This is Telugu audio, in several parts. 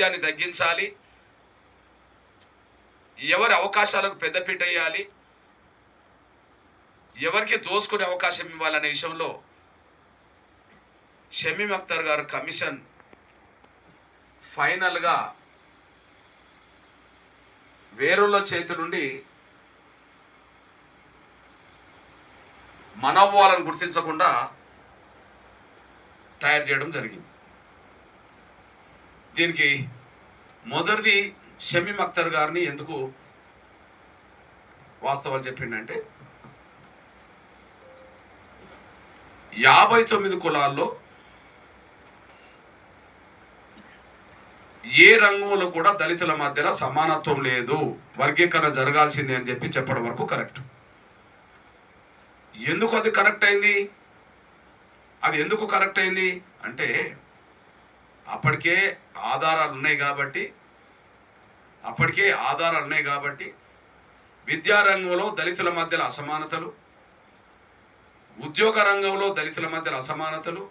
దాన్ని తగ్గించాలి. ఎవరి అవకాశాలకు పెద్దపీట వేయాలి. ఎవరికి దోసుకునే అవకాశం ఇవ్వాలనే విషయంలో షమీమ్ అఖ్తర్ గారు కమిషన్ ఫైనల్గా వేరుల చేతి నుండి మనోభావాలను గుర్తించకుండా తయారు చేయడం జరిగింది. దీనికి మొదటిది షమీమ్ అఖ్తర్ గారిని ఎందుకు వాస్తవాలు చెప్పిండంటే యాభై తొమ్మిది కులాల్లో ఏ రంగంలో కూడా దళితుల మధ్యలో సమానత్వం లేదు వర్గీకరణ జరగాల్సిందే అని చెప్పి చెప్పడం వరకు కరెక్ట్. ఎందుకు అది కరెక్ట్ అయింది? అది ఎందుకు కరెక్ట్ అయింది? అంటే అప్పటికే ఆధారాలు ఉన్నాయి కాబట్టి అప్పటికే ఆధారాలు ఉన్నాయి కాబట్టి విద్యారంగంలో దళితుల మధ్యలో అసమానతలు ఉద్యోగ రంగంలో దళితుల మధ్యల అసమానతలు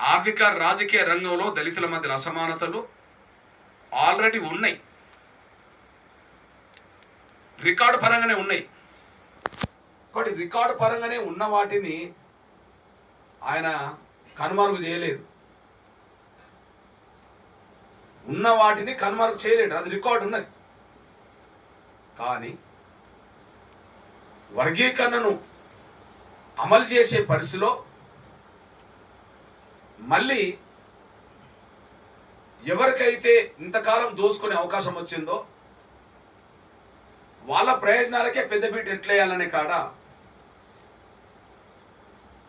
ఆర్థిక రాజకీయ రంగంలో దళితుల మధ్యన అసమానతలు ఆల్రెడీ ఉన్నాయి. రికార్డు పరంగానే ఉన్నాయి. కాబట్టి రికార్డు పరంగానే ఉన్న వాటిని ఆయన కనుమరుగు చేయలేదు. ఉన్న వాటిని కనుమరుగు చేయలేడు. అది రికార్డు ఉన్నది. కానీ వర్గీకరణను అమలు చేసే పరిస్థితిలో మళ్ళీ ఎవరికైతే ఇంతకాలం దోసుకునే అవకాశం వచ్చిందో వాళ్ళ ప్రయోజనాలకే పెద్దపీట ఎట్లేయాలనే కాడ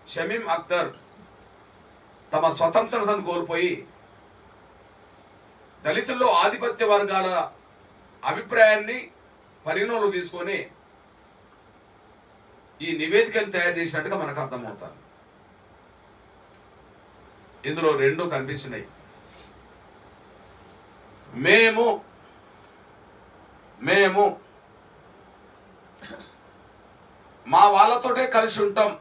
షమీం అఖ్తర్ తమ స్వతంత్రతను కోల్పోయి దళితుల్లో ఆధిపత్య వర్గాల అభిప్రాయాన్ని పరిగణలో తీసుకొని ఈ నివేదికను తయారు చేసినట్టుగా మనకు అర్థమవుతుంది. ఇందులో రెండు కనిపించినాయి. మేము మేము మా వాళ్ళతోటే కలిసి ఉంటాం.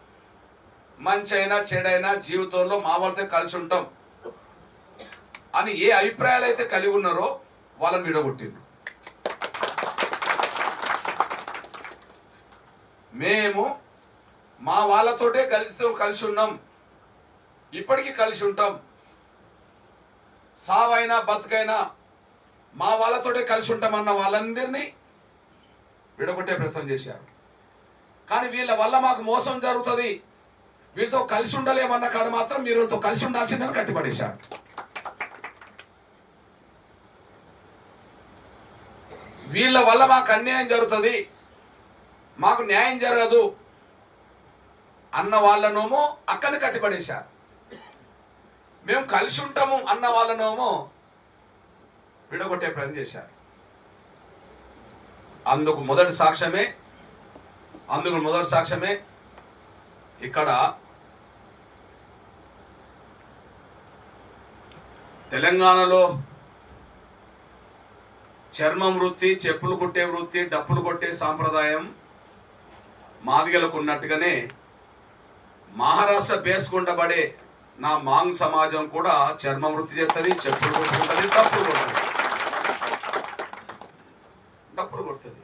మంచైనా చెడైనా జీవితంలో మా వాళ్ళతో కలిసి ఉంటాం. అని ఏ అభిప్రాయాలు అయితే కలిగి ఉన్నారో వాళ్ళని విడగొట్టిండ్రు. మేము మా వాళ్ళతోటే కలిసి కలిసి ఉన్నాం. ఇప్పటికీ కలిసి ఉంటాం. సావైనా బతుకైనా మా వాళ్ళతోటే కలిసి ఉంటామన్న వాళ్ళందరినీ విడగొట్టే ప్రయత్నం చేశారు. కానీ వీళ్ళ వల్ల మాకు మోసం జరుగుతుంది. వీళ్ళతో కలిసి ఉండలేమన్న కాడ మాత్రం మీరు వీళ్ళతో కలిసి ఉండాల్సిందని కట్టిపడేశారు. వీళ్ళ వల్ల మాకు అన్యాయం జరుగుతుంది. మాకు న్యాయం జరగదు అన్న వాళ్ళనోమో అక్కని కట్టిపడేశారు. మేము కలిసి ఉంటాము అన్న వాళ్ళనోమో విడగొట్టే ప్రయత్నం చేశారు. అందుకు మొదటి సాక్ష్యమే అందుకు మొదటి సాక్ష్యమే ఇక్కడ తెలంగాణలో చర్మం వృత్తి చెప్పులు కుట్టే వృత్తి డప్పులు కొట్టే సాంప్రదాయం మాదిగలకు ఉన్నట్టుగానే మహారాష్ట్ర బేసుకుండబడే నా మాంగ్ సమాజం కూడా చర్మ వృత్తి చేస్తుంది చెప్పులు కొట్టుకుంటుంది డప్పులు కొడుతుంది. డప్పులు కొడుతుంది.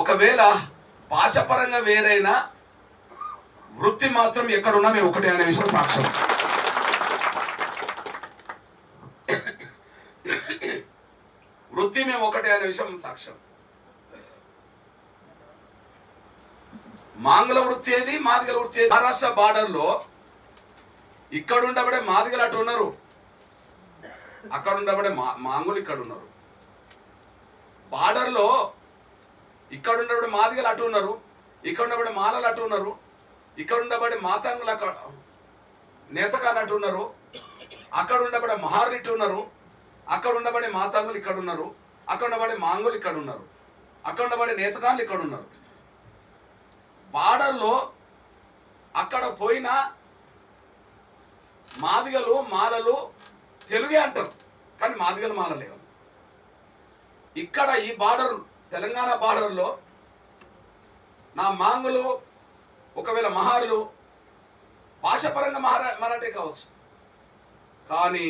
ఒకవేళ భాషపరంగా వేరైనా వృత్తి మాత్రం ఎక్కడున్నా మేము ఒకటే అనే విషయం సాక్ష్యం. ఒకటే అనే విషయం సాక్ష్యం. మాంగళ వృత్తి ఏది? మాదిగల వృత్తి ఏది? మహారాష్ట్ర బార్డర్లో ఇక్కడ ఉండబడే మాదిగలు అటు ఉన్నారు. అక్కడ ఉండబడే మా మాంగులు ఇక్కడ ఉన్నారు బార్డర్లో ఇక్కడ ఉండబడే మాదిగలు అటు ఉన్నారు. ఇక్కడ ఉండబడే మాలలు అటు ఉన్నారు. ఇక్కడ ఉండబడే మాతాంగులు అక్కడ నేతకాని అటు ఉన్నారు. అక్కడ ఉండబడే మహారిట్టు ఉన్నారు. అక్కడ ఉండబడే మాతాంగులు ఇక్కడ ఉన్నారు అక్కడ ఉండబడే మాంగులు ఇక్కడ ఉన్నారు. అక్కడ ఉండబడే నేతగాళ్ళు ఇక్కడ ఉన్నారు. బార్డర్లో అక్కడ పోయిన మాదిగలు మాలలు తెలుగే అంటారు. కానీ మాదిగలు మాలలేవు ఇక్కడ ఈ బార్డర్ తెలంగాణ బార్డర్లో నా మాంగులు ఒకవేళ మహారులు భాషపరంగా మహారా మరాఠే కావచ్చు. కానీ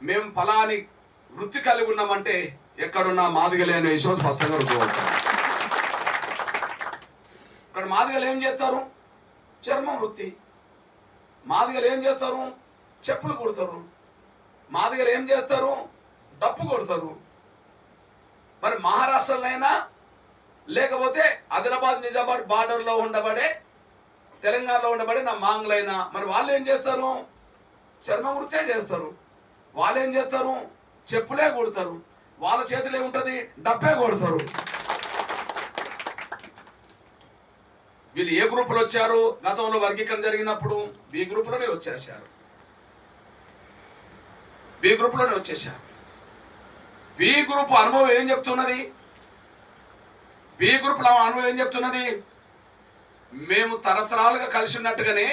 మేము ఫలాని వృత్తి కలిగి ఉన్నామంటే ఎక్కడున్నా మాదిగలే అనే విషయం స్పష్టంగా రుజువవుతుంది. ఇక్కడ మాదిగలు ఏం చేస్తారు? చర్మం వృత్తి. మాదిగలు ఏం చేస్తారు? చెప్పులు కొడతారు. మాదిగలు ఏం చేస్తారు? డప్పు కొడతారు. మరి మహారాష్ట్రలోనైనా లేకపోతే ఆదిలాబాద్ నిజామాబాద్ బార్డర్లో ఉండబడే తెలంగాణలో ఉండబడే నా మాంగ్లైనా మరి వాళ్ళు ఏం చేస్తారు? చర్మ వృత్తే చేస్తారు. వాళ్ళు ఏం చేస్తారు? చెప్పులే కొడతారు. వాళ్ళ చేతిలో ఏముంటుంది? డబ్బే కొడతారు. వీళ్ళు ఏ గ్రూపులు వచ్చారు? గతంలో వర్గీకరణ జరిగినప్పుడు బి గ్రూపులోనే వచ్చేసారు బి గ్రూపులోనే వచ్చేసారు బి గ్రూప్ అనుభవం ఏం చెప్తున్నది? బి గ్రూప్ అనుభవం ఏం చెప్తున్నది? మేము తరతరాలుగా కలిసి ఉన్నట్టుగానే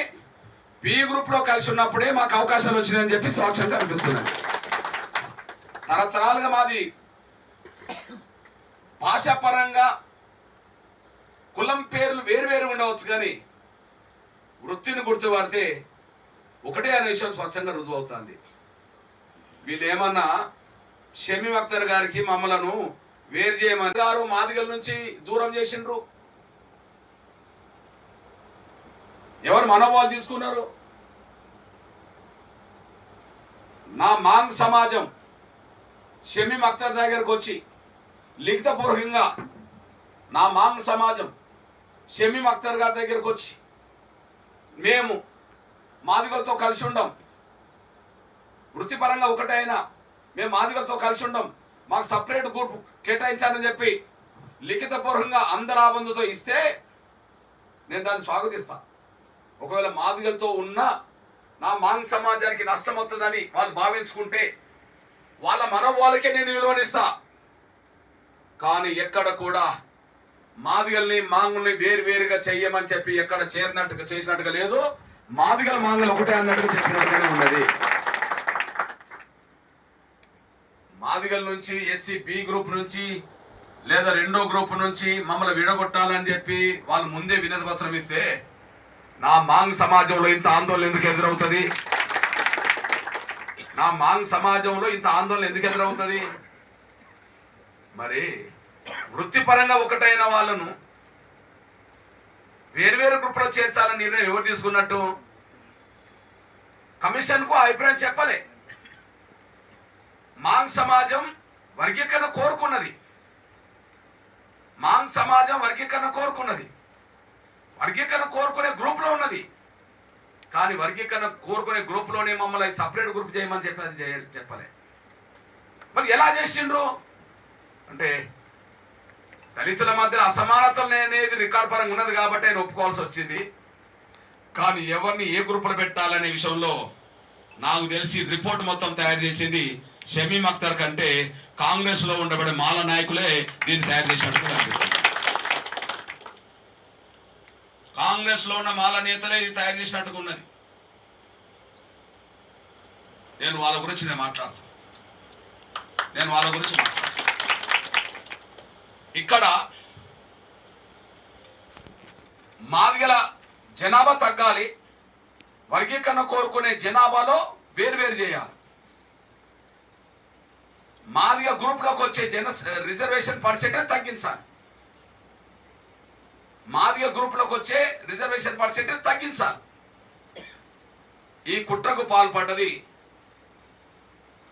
బి గ్రూప్లో కలిసి ఉన్నప్పుడే మాకు అవకాశాలు వచ్చినాయని చెప్పి సాక్ష్యంగా అనిపిస్తున్నాయి తరతరాలుగా మాది భాషాపరంగా కులం పేర్లు వేరు ఉండవచ్చు కానీ వృత్తిని గుర్తుపడితే ఒకటే అనే విషయం స్పష్టంగా రుజువు అవుతుంది వీళ్ళు ఏమన్నా షమీ అఖ్తర్ గారికి మమ్మలను వేరు చేయమని గారు మాదిగల నుంచి దూరం చేసిండ్రు? ఎవరు మనోభావాలు తీసుకున్నారు? నా మాంగ్ సమాజం షమీం అఖ్తర్ దగ్గరకు వచ్చి లిఖితపూర్వకంగా నా మాంగ్ సమాజం షమీం అఖ్తర్ గారి దగ్గరకు వచ్చి మేము మాదిగలతో కలిసి ఉండం. వృత్తిపరంగా ఒకటైనా మేము మాదిగలతో కలిసి ఉండం. మాకు సపరేట్ గ్రూప్ కేటాయించాలని చెప్పి లిఖితపూర్వకంగా అందరు ఆబంధతో ఇస్తే నేను దాన్ని స్వాగతిస్తా. ఒకవేళ మాదిగలతో ఉన్న నా మాంగ్ సమాజానికి నష్టం అవుతుందని వాళ్ళు భావించుకుంటే వాళ్ళ మనోభావాలకే నేను విలువనిస్తా కానీ ఎక్కడ కూడా మాదిగల్ని మాంగుల్ని వేరు వేరుగా చెయ్యమని చెప్పి ఎక్కడ చేరినట్టుగా చేసినట్టుగా లేదు. మాదిగల మాంగులు ఒకటే అన్నట్టుగా చెప్పినట్టుగానే ఉన్నది. మాదిగల నుంచి ఎస్సీ బి గ్రూప్ నుంచి లేదా రెండో గ్రూప్ నుంచి మమ్మల్ని విడగొట్టాలని చెప్పి వాళ్ళు ముందే వినతి పత్రం ఇస్తే నా మాంగ్ సమాజంలో ఇంత ఆందోళన ఎందుకు ఎదురవుతుంది? నా మాంగ్ సమాజంలో ఇంత ఆందోళన ఎందుకు ఎదురవుతుంది? మరి వృత్తిపరంగా ఒకటైన వాళ్ళను వేరువేరు గ్రూపులో చేర్చాలని నిర్ణయం ఎవరు తీసుకున్నట్టు? కమిషన్కు అభిప్రాయం చెప్పలే. మాంగ్ సమాజం వర్గీకరణ కోరుకున్నది. మాంగ్ సమాజం వర్గీకరణ కోరుకున్నది. వర్గీకరణ కోరుకునే గ్రూప్లో ఉన్నది. కానీ వర్గీకరణ కోరుకునే గ్రూప్లోనే మమ్మల్ని సపరేట్ గ్రూప్ చేయమని చెప్పి అది చేయ- చెప్పలే. మరి ఎలా చేసిండ్రు? అంటే దళితుల మధ్య అసమానతలు అనేది రికార్డ్ పరంగా ఉన్నది కాబట్టి ఆయన ఒప్పుకోవాల్సి వచ్చింది. కానీ ఎవరిని ఏ గ్రూపులు పెట్టాలనే విషయంలో నాకు తెలిసి రిపోర్ట్ మొత్తం తయారు చేసింది షమీమ్ అఖ్తర్ కంటే కాంగ్రెస్లో ఉండబడే మాల నాయకులే దీన్ని తయారు చేసినట్టు కనిపిస్తుంది కాంగ్రెస్లో ఉన్న మాల నేతలే ఇది తయారు చేసినట్టుగా ఉన్నది. నేను వాళ్ళ గురించి నేను మాట్లాడతాను నేను వాళ్ళ గురించి మాట్లాడతాను ఇక్కడ మాదిగల జనాభా తగ్గాలి వర్గీకరణ కోరుకునే జనాభాలో వేరు చేయాలి. మాదిగ గ్రూప్లోకి వచ్చే జన రిజర్వేషన్ పర్సెంటేజ్ తగ్గించాలి. మాదిగ గ్రూప్లోకి వచ్చే రిజర్వేషన్ పర్సెంటేజ్ తగ్గించాలి. ఈ కుట్రకు పాల్పడ్డది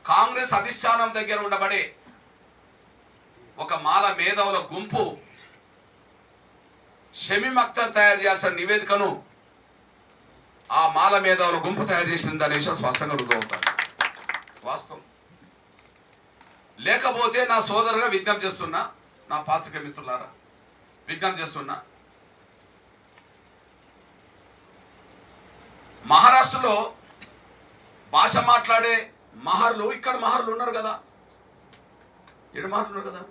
కాంగ్రెస్ అధిష్టానం దగ్గర ఉండబడే ఒక మాల మేధావుల గుంపు షమీమ్ అఖ్తర్ తయారు చేయాల్సిన నివేదికను ఆ మాల మేధావుల గుంపు తయారు చేసింది అనే విషయం స్పష్టంగా రుజువుతారు వాస్తవం. లేకపోతే నా సోదరుగా విజ్ఞప్తి చేస్తున్నా నా పాత్రిక మిత్రులారా విజ్ఞప్తి చేస్తున్నా మహారాష్ట్రలో భాష మాట్లాడే మహర్లు ఇక్కడ మహర్లు ఉన్నారు కదా. ఇక్కడ మహర్లు ఉన్నారు కదా.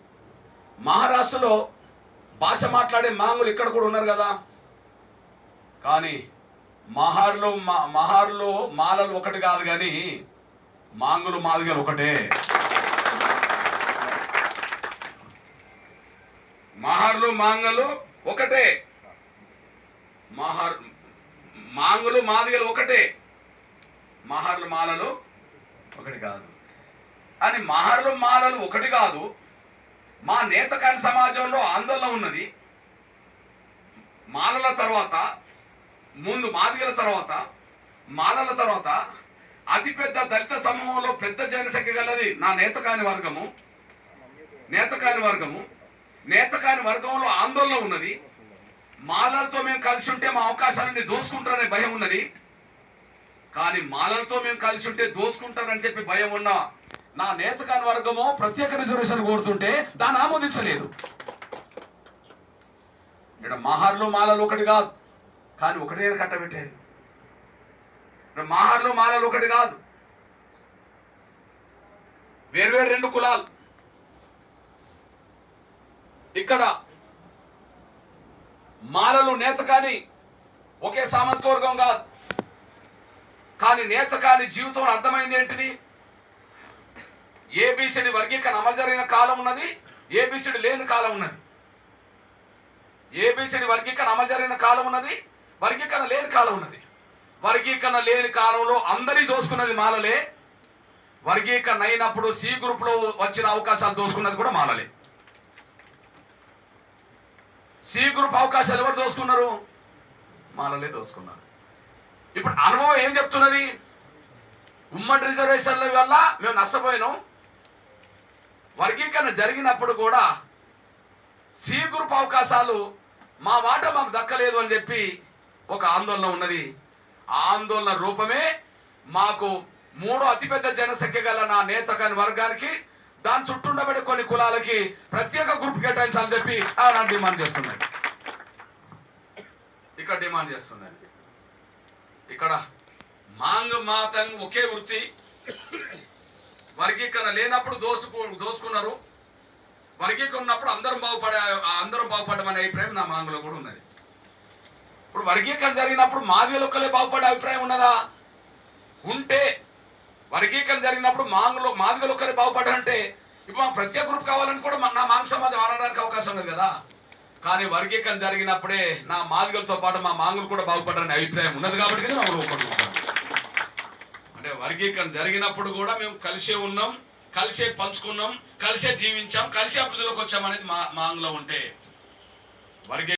మహారాష్ట్రలో భాష మాట్లాడే మాంగులు ఇక్కడ కూడా ఉన్నారు కదా. కానీ మహార్లు మా మాలలు ఒకటి కాదు కానీ మాంగులు మాదిగలు ఒకటే. మహర్లు మాంగలు ఒకటే. మహర్ మాంగులు మాదిగలు ఒకటే. మహర్లు మాలలు ఒకటి కాదు. అని మహర్లు మాలలు ఒకటి కాదు. మా నేతకాని సమాజంలో ఆందోళన ఉన్నది. మాలల తర్వాత ముందు మాదిగల తర్వాత మాలల తర్వాత అతిపెద్ద దళిత సమూహంలో పెద్ద జనసంఖ్య గలది నా నేతకాని వర్గము. నేతకాని వర్గము. నేతకాని వర్గంలో ఆందోళన ఉన్నది. మాలలతో మేము కలిసి ఉంటే మా అవకాశాలన్నీ దోసుకుంటారనే భయం ఉన్నది. కానీ మాలలతో మేము కలిసి ఉంటే దోచుకుంటారని చెప్పి భయం ఉన్న నా నేతకాని వర్గము ప్రత్యేక రిజర్వేషన్ కోరుతుంటే దాన్ని ఆమోదించలేదు. ఇక్కడ మహార్లు మాలలు ఒకటి కాదు. కానీ ఒకటే కట్టబెట్టారు. మహార్లు మాలలు ఒకటి కాదు. వేర్వేరు రెండు కులాలు. ఇక్కడ మాలలు నేత కానీ ఒకే సామాజిక వర్గం కాదు. కానీ నేత కాని జీవితంలో అర్థమైంది ఏంటిది? ఏబిసిడి వర్గీకరణ అమలు జరిగిన కాలం ఉన్నది ఏబిసిడి లేని కాలం ఉన్నది. ఏబిసిడి వర్గీకరణ అమలు జరిగిన కాలం ఉన్నది వర్గీకరణ లేని కాలం ఉన్నది. వర్గీకరణ లేని కాలంలో అందరి దోసుకున్నది మాలలే. వర్గీకరణ అయినప్పుడు సి గ్రూప్లో వచ్చిన అవకాశాలు దోసుకున్నది కూడా మాలలే. సి గ్రూప్ అవకాశాలు ఎవరు దోసుకున్నారు? మాలలే దోసుకున్నారు. ఇప్పుడు అనుభవం ఏం చెప్తున్నది? ఉమ్మడి రిజర్వేషన్ల వల్ల మేము నష్టపోయినాం. వర్గీకరణ జరిగినప్పుడు కూడా సి గ్రూప్ అవకాశాలు మా మాట మాకు దక్కలేదు అని చెప్పి ఒక ఆందోళన ఉన్నది. ఆ ఆందోళన రూపమే మాకు మూడో అతిపెద్ద జనసంఖ్య గల నా నేత కాని వర్గానికి దాని చుట్టూ ఉండబడే కొన్ని కులాలకి ప్రత్యేక గ్రూప్ కేటాయించాలని చెప్పి అలా డిమాండ్ చేస్తున్నాయి. ఇక్కడ డిమాండ్ చేస్తున్నాయి. ఇక్కడ మాంగ్ మాతంగ్ ఒకే వృత్తి. వర్గీకరణ లేనప్పుడు దోచుకు దోచుకున్నారు వర్గీకరణ ఉన్నప్పుడు అందరం బాగుపడే అందరం అనే అభిప్రాయం నా మాంగ్లో కూడా ఉన్నది. ఇప్పుడు వర్గీకరణ జరిగినప్పుడు మాదిగలు ఒక్కలే బాగుపడే అభిప్రాయం ఉన్నదా? ఉంటే వర్గీకరణ జరిగినప్పుడు మాంగులు మాదిగలు ఒక్కరే బాగుపడారంటే ఇప్పుడు ప్రత్యేక గ్రూప్ కావాలని కూడా నా మాంగ సమాజం ఆడడానికి అవకాశం లేదు కదా? కానీ వర్గీకరణ జరిగినప్పుడే నా మాదిగలతో పాటు మా మాంగులు కూడా బాగుపడారనే అభిప్రాయం ఉన్నది కాబట్టి మేము ఒప్పుకుంటున్నాం అంటే వర్గీకరణ జరిగినప్పుడు కూడా మేము కలిసే ఉన్నాం కలిసే పంచుకున్నాం కలిసే జీవించాం కలిసే అభివృద్ధిలోకి వచ్చాం అనేది మా మా ఆంగ్లం ఉంటే వర్గీ